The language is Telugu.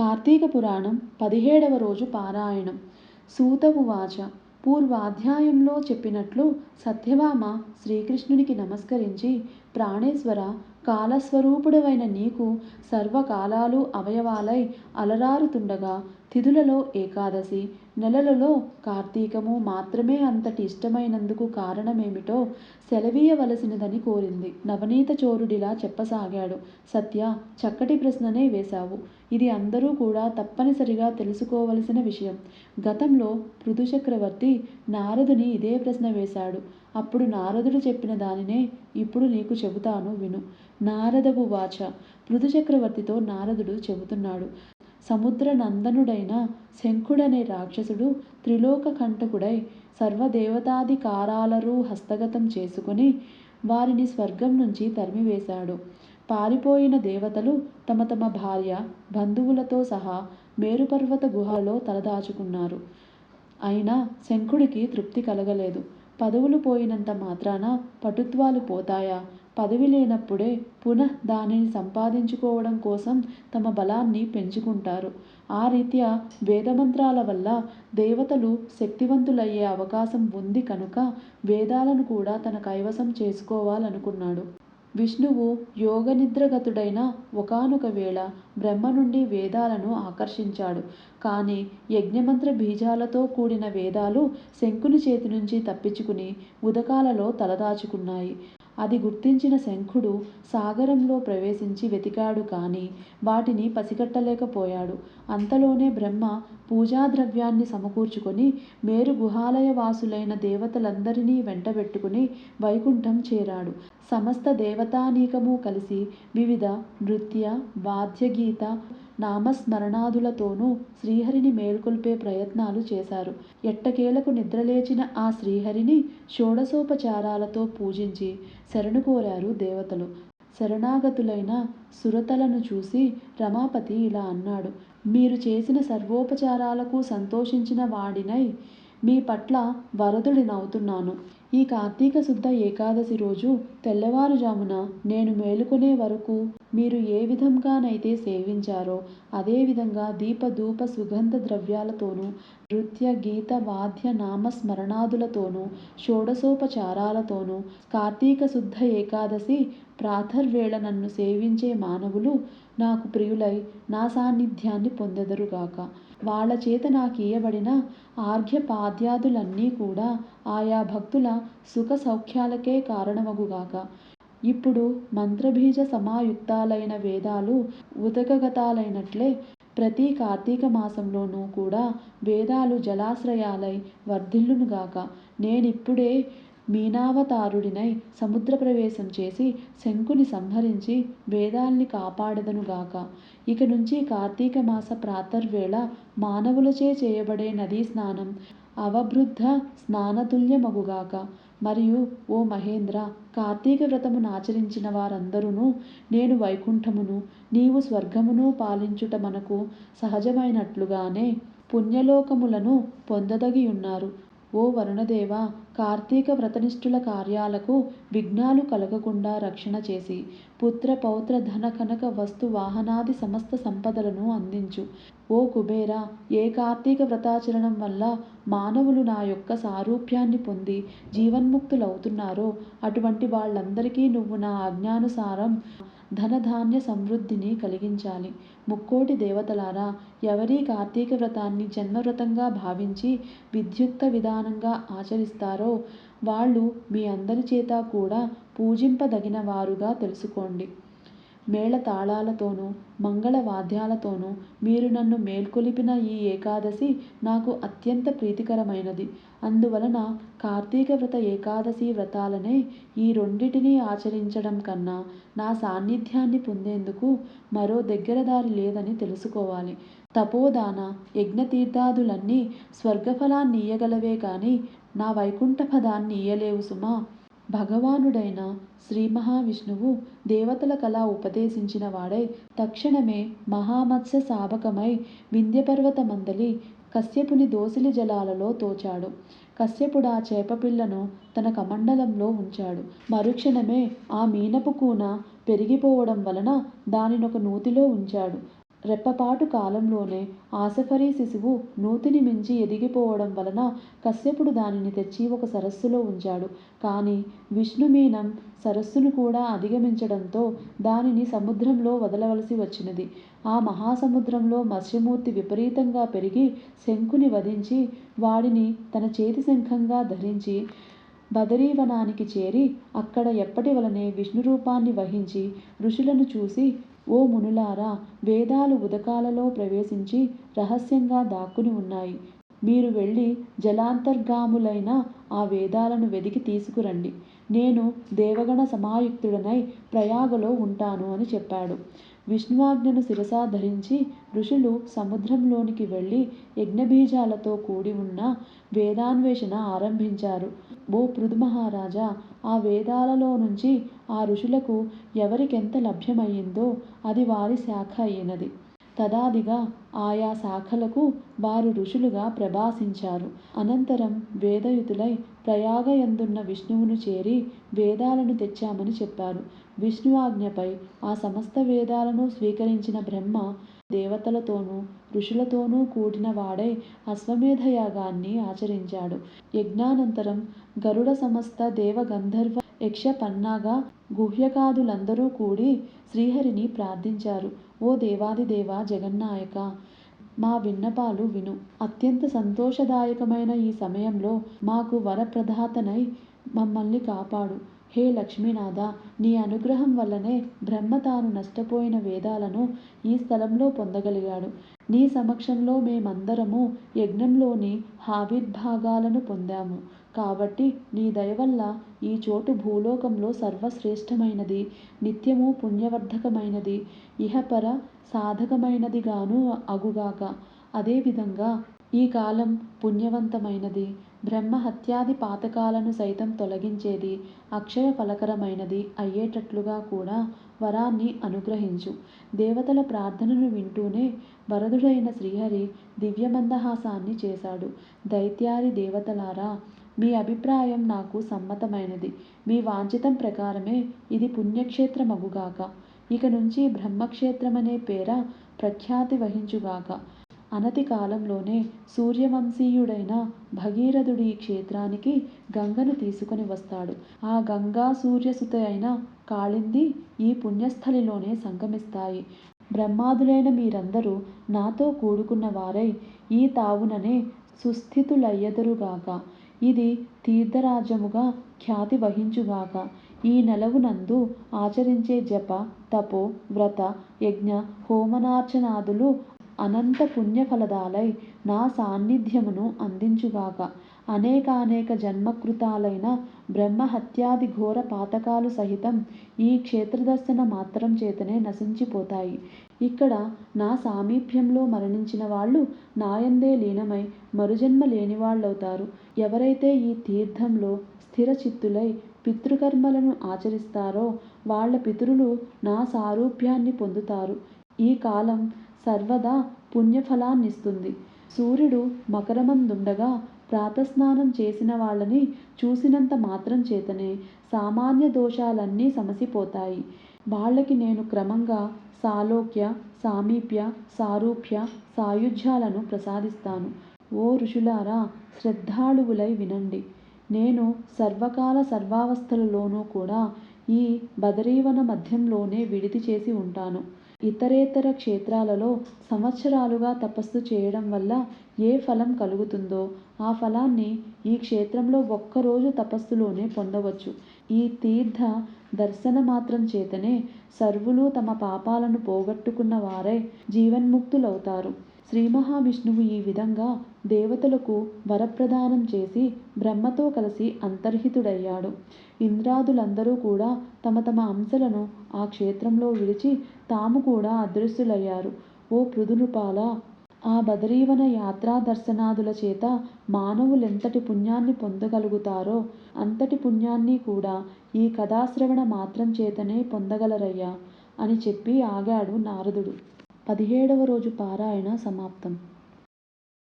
కార్తీక పురాణం పదిహేడవ రోజు పారాయణం. సూత ఉవాచ పూర్వాధ్యాయంలో చెప్పినట్లు సత్యభామ శ్రీకృష్ణునికి నమస్కరించి ప్రాణేశ్వర కాలస్వరూపుడవైన నీకు సర్వకాలాలు అవయవాలై అలరారుతుండగా తిథులలో ఏకాదశి నెలలలో కార్తీకము మాత్రమే అంతటి ఇష్టమైనందుకు కారణమేమిటో సెలవీయవలసినదని కోరింది. నవనీత చోరుడిలా చెప్పసాగాడు. సత్య చక్కటి ప్రశ్ననే వేశావు. ఇది అందరూ కూడా తప్పనిసరిగా తెలుసుకోవలసిన విషయం. గతంలో పృథు చక్రవర్తి నారదుని ఇదే ప్రశ్న వేశాడు. అప్పుడు నారదుడు చెప్పిన దానినే ఇప్పుడు నీకు చెబుతాను విను. నారదవు వాచ. పృథు చక్రవర్తితో నారదుడు చెబుతున్నాడు. సముద్ర నందనుడైన శంఖుడనే రాక్షసుడు త్రిలోక కంటకుడై సర్వదేవతాధికారాలరూ హస్తగతం చేసుకుని వారిని స్వర్గం నుంచి తరిమివేశాడు. పారిపోయిన దేవతలు తమ తమ భార్య బంధువులతో సహా మేరుపర్వత గుహలో తలదాచుకున్నారు. అయినా శంఖుడికి తృప్తి కలగలేదు. పదవులు పోయినంత మాత్రాన పటుత్వాలు పోతాయా? పదవి లేనప్పుడే పునః దానిని సంపాదించుకోవడం కోసం తమ బలాన్ని పెంచుకుంటారు. ఆ రీత్యా వేదమంత్రాల వల్ల దేవతలు శక్తివంతులయ్యే అవకాశం ఉంది కనుక వేదాలను కూడా తన కైవసం చేసుకోవాలనుకున్నాడు. విష్ణువు యోగనిద్రగతుడైన ఒకనొక వేళ బ్రహ్మ నుండి వేదాలను ఆకర్షించాడు. కానీ యజ్ఞమంత్ర బీజాలతో కూడిన వేదాలు శంకుని చేతి నుంచి తప్పించుకుని ఉదకాలలో తలదాచుకున్నాయి. అది గుర్తించిన శంఖుడు సాగరంలో ప్రవేశించి వెతికాడు కానీ వాటిని పసిగట్టలేకపోయాడు. అంతలోనే బ్రహ్మ పూజాద్రవ్యాన్ని సమకూర్చుకొని మేరు గుహాలయ వాసులైన దేవతలందరినీ వెంటబెట్టుకుని వైకుంఠం చేరాడు. సమస్త దేవతానీకము కలిసి వివిధ నృత్య వాద్యగీత నామస్మరణాదులతోనూ శ్రీహరిని మేల్కొల్పే ప్రయత్నాలు చేశారు. ఎట్టకేలకు నిద్రలేచిన ఆ శ్రీహరిని షోడశోపచారాలతో పూజించి శరణు కోరారు దేవతలు. శరణాగతులైన సురతలను చూసి రమాపతి ఇలా అన్నాడు మీరు చేసిన సర్వోపచారాలకు సంతోషించిన వాడినై మీ పట్ల వరదుడినవుతున్నాను. ఈ కార్తీక శుద్ధ ఏకాదశి రోజు తెల్లవారుజామున నేను మేలుకునే వరకు మీరు ఏ విధంగానైతే సేవించారో అదేవిధంగా దీపధూప సుగంధ ద్రవ్యాలతోనూ నృత్య గీత వాద్య నామస్మరణాదులతోనూ షోడశోపచారాలతోనూ కార్తీక శుద్ధ ఏకాదశి ప్రాతర్వేళ నన్ను సేవించే మానవులు నాకు ప్రియులై నా సాన్నిధ్యాన్ని పొందెదరుగాక వాళ్ళ చేత నాకియ్యబడిన ఆర్ఘ్యపాద్యాదులన్నీ కూడా ఆయా భక్తుల సుఖ సౌఖ్యాలకే కారణమగుగాక ఇప్పుడు మంత్రబీజ సమాయుక్తాలైన వేదాలు ఉదకగతాలైనట్లే ప్రతి కార్తీక మాసంలోనూ కూడా వేదాలు జలాశ్రయాలై వర్ధిల్లునుగాక నేనిప్పుడే మీనావతారుడినై సముద్ర ప్రవేశం చేసి శంకుని సంహరించి వేదాల్ని కాపాడెదనుగాక ఇక నుంచి కార్తీక మాస ప్రాతర్వేళ మానవులచే చేయబడే నదీ స్నానం అవబృద్ధ స్నానతుల్యమగుగాక మరియు ఓ మహేంద్ర కార్తీక వ్రతమును ఆచరించిన వారందరును నేను వైకుంఠమును నీవు స్వర్గమును పాలించుట మనకు సహజమైనట్లుగానే పుణ్యలోకములను పొందదగియున్నారు. ఓ వరుణదేవ కార్తీక వ్రతనిష్ఠుల కార్యాలకు విఘ్నాలు కలగకుండా రక్షణ చేసి పుత్ర పౌత్ర ధన కనక వస్తు వాహనాది సమస్త సంపదలను అందించు. ఓ కుబేర ఏ కార్తీక వ్రతాచరణం వల్ల మానవులు నా యొక్క సారూప్యాన్ని పొంది జీవన్ముక్తులవుతున్నారో అటువంటి వాళ్ళందరికీ నువ్వు నా ఆజ్ఞానుసారం ధనధాన్య సమృద్ధిని కలిగించాలి. ముక్కోటి దేవతలారా ఎవరీ కార్తీక వ్రతాన్ని జన్మవ్రతంగా భావించి విద్యుక్త విధానంగా ఆచరిస్తారో వాళ్ళు మీ అందరి చేత కూడా పూజింపదగిన వారుగా తెలుసుకోండి. మేళ తాళాలతోనూ మంగళ వాద్యాలతోనూ మీరు నన్ను మేల్కొలిపిన ఈ ఏకాదశి నాకు అత్యంత ప్రీతికరమైనది. అందువలన కార్తీక వ్రత ఏకాదశి వ్రతాలనే ఈ రెండిటినీ ఆచరించడం కన్నా నా సాన్నిధ్యాన్ని పొందేందుకు మరో దగ్గర దారి లేదని తెలుసుకోవాలి. తపోదాన యజ్ఞతీర్థాదులన్నీ స్వర్గఫలాన్ని ఇయ్యగలవే కానీ నా వైకుంఠ పదాన్ని ఇయ్యలేవు సుమా. భగవానుడైన శ్రీ మహావిష్ణువు దేవతలకలా ఉపదేశించిన వాడై తక్షణమే మహామత్స్య శాబకమై వింధ్యపర్వతమందలి కశ్యపుని దోసిలి జలాలలో తోచాడు. కశ్యపుడా చేపపిల్లను తన కమండలంలో ఉంచాడు. మరుక్షణమే ఆ మీనపు కూన పెరిగిపోవడం వలన దానినొక నూతిలో ఉంచాడు. రెప్పపాటు కాలంలోనే ఆశఫరీ శిశువు నూతిని మించి ఎదిగిపోవడం వలన కశ్యపుడు దానిని తెచ్చి ఒక సరస్సులో ఉంచాడు. కానీ విష్ణుమీనం సరస్సును కూడా అధిగమించడంతో దానిని సముద్రంలో వదలవలసి వచ్చినది. ఆ మహాసముద్రంలో మత్స్యమూర్తి విపరీతంగా పెరిగి శంఖుని వధించి వాడిని తన చేతి శంఖంగా ధరించి బదరీవనానికి చేరి అక్కడ ఎప్పటి వలనే విష్ణు విష్ణురూపాన్ని వహించి ఋషులను చూసి ఓ మునులారా వేదాలు ఉదకాలలో ప్రవేశించి రహస్యంగా దాక్కుని ఉన్నాయి. మీరు వెళ్ళి జలాంతర్గాములైన ఆ వేదాలను వెదికి తీసుకురండి. నేను దేవగణ సమాయుక్తుడనై ప్రయాగలో ఉంటాను అని చెప్పాడు. విష్ణువాజ్ఞను శిరసా ధరించి ఋషులు సముద్రంలోనికి వెళ్ళి యజ్ఞబీజాలతో కూడి ఉన్న వేదాన్వేషణ ఆరంభించారు. ఓ పృథు మహారాజా! ఆ వేదాలలో నుంచి ఆ ఋషులకు ఎవరికెంత లభ్యమయ్యిందో అది వారి శాఖ అయినది. తదాదిగా ఆయా శాఖలకు వారు ఋషులుగా ప్రభాసించారు. అనంతరం వేదయుతులై ప్రయాగయందున్న విష్ణువును చేరి వేదాలను తెచ్చామని చెప్పారు. విష్ణు ఆజ్ఞపై ఆ సమస్త వేదాలను స్వీకరించిన బ్రహ్మ దేవతలతోనూ ఋషులతోనూ కూడిన వాడై అశ్వమేధ యాగాన్ని ఆచరించాడు. యజ్ఞానంతరం గరుడ సమస్త దేవ గంధర్వ యక్ష పన్నాగ గుహ్యకాదులందరూ కూడి శ్రీహరిని ప్రార్థించారు. ఓ దేవాధిదేవ జగన్నాయకా! మా విన్నపాలు విను. అత్యంత సంతోషదాయకమైన ఈ సమయంలో మాకు వరప్రదాతనై మమ్మల్ని కాపాడు. హే లక్ష్మీనాథ నీ అనుగ్రహం వల్లనే బ్రహ్మ తాను నష్టపోయిన వేదాలను ఈ స్థలంలో పొందగలిగాడు. నీ సమక్షంలో మేమందరము యజ్ఞంలోని ఆవిర్భాగాలను పొందాము. కాబట్టి నీ దయవల్ల ఈ చోటు భూలోకంలో సర్వశ్రేష్టమైనది నిత్యము పుణ్యవర్ధకమైనది, ఇహపర సాధకమైనదిగాను అగుగాక. అదేవిధంగా ఈ కాలం పుణ్యవంతమైనది, బ్రహ్మహత్యాది పాతకాలను సైతం తొలగించేది, అక్షయ ఫలకరమైనది అయ్యేటట్లుగా కూడా వరాన్ని అనుగ్రహించు. దేవతల ప్రార్థనను వింటూనే వరదుడైన శ్రీహరి దివ్యమందహాసాన్ని చేశాడు. దైత్యాది దేవతలారా! మీ అభిప్రాయం నాకు సమ్మతమైనది. మీ వాంఛితం ప్రకారమే ఇది పుణ్యక్షేత్రమగుగాక. ఇక నుంచి బ్రహ్మక్షేత్రమనే పేర ప్రఖ్యాతి వహించుగాక. అనతి కాలంలోనే సూర్యవంశీయుడైన ఈ క్షేత్రానికి గంగను తీసుకుని వస్తాడు. ఆ గంగా సూర్యసుతయైన కాళింది ఈ పుణ్యస్థలిలోనే సంగమిస్తాయి. బ్రహ్మాదులైన మీరందరూ నాతో కూడుకున్న వారై ఈ తావుననే సుస్థితులయ్యదురుగాక ఇది తీర్థరాజ్యముగా ఖ్యాతి వహించుగాక. ఈ నెలవునందు ఆచరించే జప, తపో, వ్రత, యజ్ఞ, హోమనార్చనాదులు అనంత పుణ్యఫలదాలై నా సాన్నిధ్యమును అందించుగాక. అనేకానేక జన్మకృతాలైన బ్రహ్మహత్యాది ఘోర పాతకాలు సహితం ఈ క్షేత్రదర్శన మాత్రం చేతనే నశించిపోతాయి. ఇక్కడ నా సామీప్యంలో మరణించిన వాళ్ళు నాయందే లీనమై మరుజన్మ లేనివాళ్ళవుతారు. ఎవరైతే ఈ తీర్థంలో స్థిరచిత్తులై పితృకర్మలను ఆచరిస్తారో వాళ్ళ పితరులు నా సారూప్యాన్ని పొందుతారు. ఈ కాలం సర్వదా పుణ్యఫలాన్నిస్తుంది. సూర్యుడు మకరమందుండగా ప్రాతస్నానం చేసిన వాళ్ళని చూసినంత మాత్రం చేతనే సామాన్య దోషాలన్నీ సమసిపోతాయి. వాళ్ళకి నేను క్రమంగా సాలోక్య, సామీప్య, సారూప్య, సాయుధ్యాలను ప్రసాదిస్తాను. ఓ ఋషులారా! శ్రద్ధాళువులై వినండి. నేను సర్వకాల సర్వావస్థలలోనూ కూడా ఈ బదరీవన మధ్యంలోనే విడిది చేసి ఉంటాను. ఇతరేతర క్షేత్రాలలో సంవత్సరాలుగా తపస్సు చేయడం వల్ల ఏ ఫలం కలుగుతుందో ఆ ఫలాన్ని ఈ క్షేత్రంలో ఒక్కరోజు తపస్సులోనే పొందవచ్చు. ఈ తీర్థ దర్శన మాత్రం చేతనే సర్వులు తమ పాపాలను పోగొట్టుకున్న వారై జీవన్ముక్తులౌతారు. శ్రీమహావిష్ణువు ఈ విధంగా దేవతలకు వరప్రదానం చేసి బ్రహ్మతో కలిసి అంతర్హితుడయ్యాడు. ఇంద్రాదులందరూ కూడా తమ తమ అంశలను ఆ క్షేత్రంలో విడిచి తాము కూడా అదృశ్యులయ్యారు. ఓ పృథునుపాల ఆ బదరీవన యాత్రా దర్శనాదుల చేత మానవులెంతటి పుణ్యాన్ని పొందగలుగుతారో అంతటి పుణ్యాన్ని కూడా ఈ కథాశ్రవణ మాత్రం చేతనే పొందగలరయ్యా! అని చెప్పి ఆగాడు నారదుడు. పదిహేడవ రోజు పారాయణ సమాప్తం.